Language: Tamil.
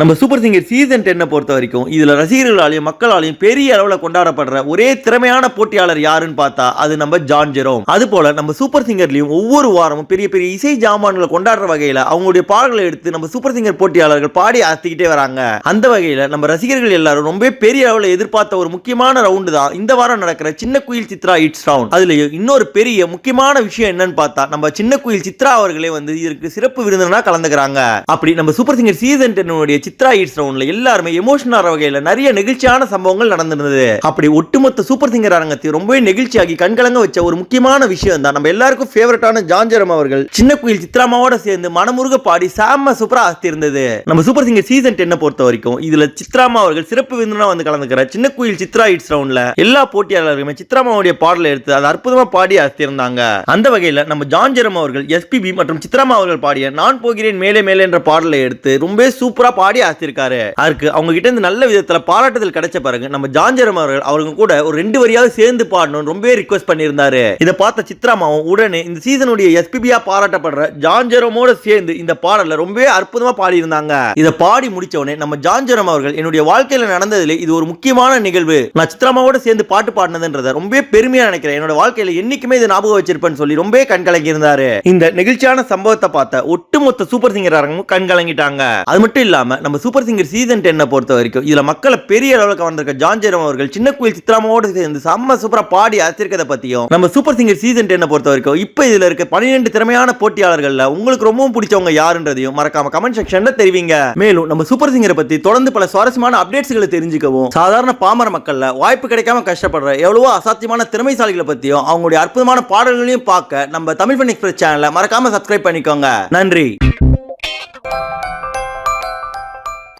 நம்ம சூப்பர் சிங்கர் சீசன் டென்னை பொறுத்த வரைக்கும் இதில் ரசிகர்களாலையும் மக்களாலையும் பெரிய அளவில் கொண்டாடப்படுற ஒரே திறமையான போட்டியாளர் யாருன்னு பார்த்தா அது நம்ம ஜான் ஜெரோம். அது போல நம்ம சூப்பர் சிங்கர்லையும் ஒவ்வொரு வாரமும் பெரிய பெரிய இசை ஜாமான்களை கொண்டாடுற வகையில் அவங்களுடைய பாடல்களை எடுத்து நம்ம சூப்பர் சிங்கர் போட்டியாளர்கள் பாடி அசத்திக்கிட்டே வராங்க. அந்த வகையில் நம்ம ரசிகர்கள் எல்லாரும் ரொம்ப பெரிய அளவில் எதிர்பார்த்த ஒரு முக்கியமான ரவுண்டு தான் இந்த வாரம் நடக்கிற சின்ன குயில் சித்ரா இட்ஸ் ரவுண்ட் அதுலயும் இன்னொரு பெரிய முக்கியமான விஷயம் என்னன்னு பார்த்தா நம்ம சின்ன குயில் சித்ரா அவர்களே வந்து இதற்கு சிறப்பு விருந்தினா கலந்துக்கிறாங்க. அப்படி நம்ம சூப்பர் சிங்கர் சீசன் டென்னுடைய சித்ரா ஈட்ஸ் ரவுண்ட்ல எல்லாருமே எமோஷனல் ஆகிற வகையில நிறைய நெகிழ்ச்சியான சம்பவங்கள் நடந்திருந்தது. அப்படி ஒட்டுமொத்த சூப்பர் சிங்கர் அரங்கத்தை ரொம்பவே நெகிழ்ச்சியாகி கண்கலங்க வச்ச ஒரு முக்கியமான விஷயம் தான் நம்ம எல்லாருக்கும் ஃபேவரட்டான ஜான்ஜரம் அவர்கள். சின்ன குயில் சித்ராமாவோட சேர்ந்து மனமுருக பாடி சாம சூப்பரா ஆஸ்தி இருந்தது நம்ம சூப்பர் சிங்கர் சீசன் டென்னை பொறுத்த வரைக்கும் இதுல சித்ராமா அவர்கள் சிறப்பு விருந்தினா வந்து கலந்துக்கிற சின்ன குயில் சித்ரா இட்ஸ் ரவுண்ட்ல எல்லா போட்டியாளர்களுமே சித்ராமாவுடைய பாடலை எடுத்து அதை அற்புதமா பாடி ஆஸ்தி இருந்தாங்க அந்த வகையில நம்ம ஜான்ஜரம் அவர்கள் எஸ்பிபி மற்றும் சித்ராமா அவர்கள் பாடிய நான் போகிறேன் மேலே மேலே என்ற பாடலை எடுத்து ரொம்ப சூப்பரா பாடி ஆசிருக்காரு அதுக்கு அவங்க கிட்ட இருந்து நல்ல விதத்துல பாராட்டுதல் கிடைச்ச பாருங்க நம்ம ஜாஞ்சரம் அவர்கள் அவங்க கூட ஒரு ரெண்டு வரியாவது சேர்ந்து பாடணும்னு ரொம்பவே ரிக்வெஸ்ட் பண்ணியிருந்தாரு. இதை பார்த்த சித்ராமாவும் உடனே இந்த சீசனுடைய எஸ்பிபியா பாராட்டப்படுற ஜாஞ்சரமோட சேர்ந்து இந்த பாடல ரொம்பவே அற்புதமா பாடி இருந்தாங்க இதை பாடி முடிச்ச உடனே நம்ம ஜான்ஜரம் அவர்கள் என்னுடைய வாழ்க்கையில நடந்ததுல இது ஒரு முக்கியமான நிகழ்வு. நான் சித்ராமாவோட சேர்ந்து பாட்டு பாடினதுன்றத ரொம்பவே பெருமையா நினைக்கிறேன். என்னோட வாழ்க்கையில என்னைக்குமே இது ஞாபகம் வச்சிருப்பேன்னு சொல்லி ரொம்பவே கண்கலங்கி இருந்தாரு இந்த நெகிழ்ச்சியான சம்பவத்தை பார்த்த ஒட்டுமொத்த சூப்பர் சிங்கர் அரங்கமும் கண்கலங்கிட்டாங்க அது மட்டும் இல்லாம நம்ம சூப்பர் சிங்கர் சீசன் டென்னை பொறுத்த வரைக்கும் இதில் மக்களை பெரிய அளவில் கவர்ந்திருக்க ஜான் ஜெரம் அவர்கள் சின்ன குயில் சித்ராமாவோட சேர்ந்து செம்ம சூப்பராக பாடி அசிருக்கதை பற்றியும் நம்ம சூப்பர் சிங்கர் சீசன் டென்னை பொறுத்த வரைக்கும் இப்போ இதில் இருக்க பன்னிரெண்டு திறமையான போட்டியாளர்களில் உங்களுக்கு ரொம்பவும் பிடிச்சவங்க யாருன்றதையும் மறக்காம கமெண்ட் செக்ஷனில் தெரிவிங்க. மேலும் நம்ம சூப்பர் சிங்கரை பற்றி தொடர்ந்து பல சுவாரஸ்யமான அப்டேட்ஸ்களை தெரிஞ்சுக்கவும் சாதாரண பாமர மக்களில் வாய்ப்பு கிடைக்காம கஷ்டப்படுற எவ்வளவோ அசாத்தியமான திறமைசாலிகளை பற்றியும் அவங்களுடைய அற்புதமான பாடல்களையும் பார்க்க நம்ம தமிழ் பண்ணி எக்ஸ்பிரஸ் சேனலை மறக்காம சப்ஸ்கிரைப் பண்ணிக்கோங்க. நன்றி.